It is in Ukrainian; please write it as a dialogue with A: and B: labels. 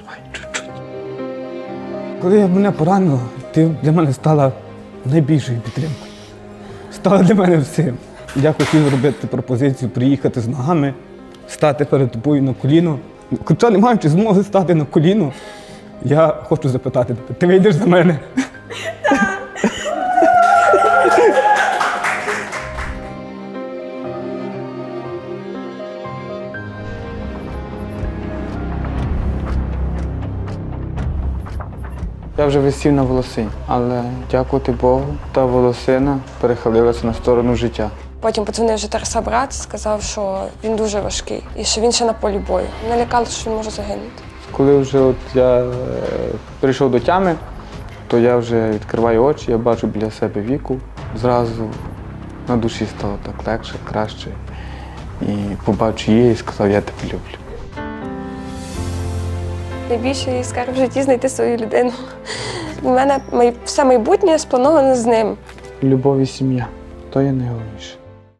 A: переживай чуть-чуть.
B: Коли мене поранило, ти для мене стала найбільшою підтримкою. Стала для мене всім. Я хотів зробити пропозицію приїхати з ногами, стати перед тобою на коліно. Хоча не маючи змоги стати на коліно, я хочу запитати тебе, ти вийдеш за мене?
C: Я вже висів на волосині, але дякувати Богу, та волосина перехилилася на сторону життя.
D: Потім подзвонив вже Тараса брат, сказав, що він дуже важкий і що він ще на полі бою. Налякали, що він може загинути.
C: Коли вже от я е, прийшов до тями, то я вже відкриваю очі, я бачу біля себе віку. Зразу на душі стало так легше, краще. І побачив її і сказав, я тебе люблю.
D: Найбільший скарб в житті знайти свою людину. У мене все майбутнє сплановане з ним.
C: Любов і сім'я то є найголовніше.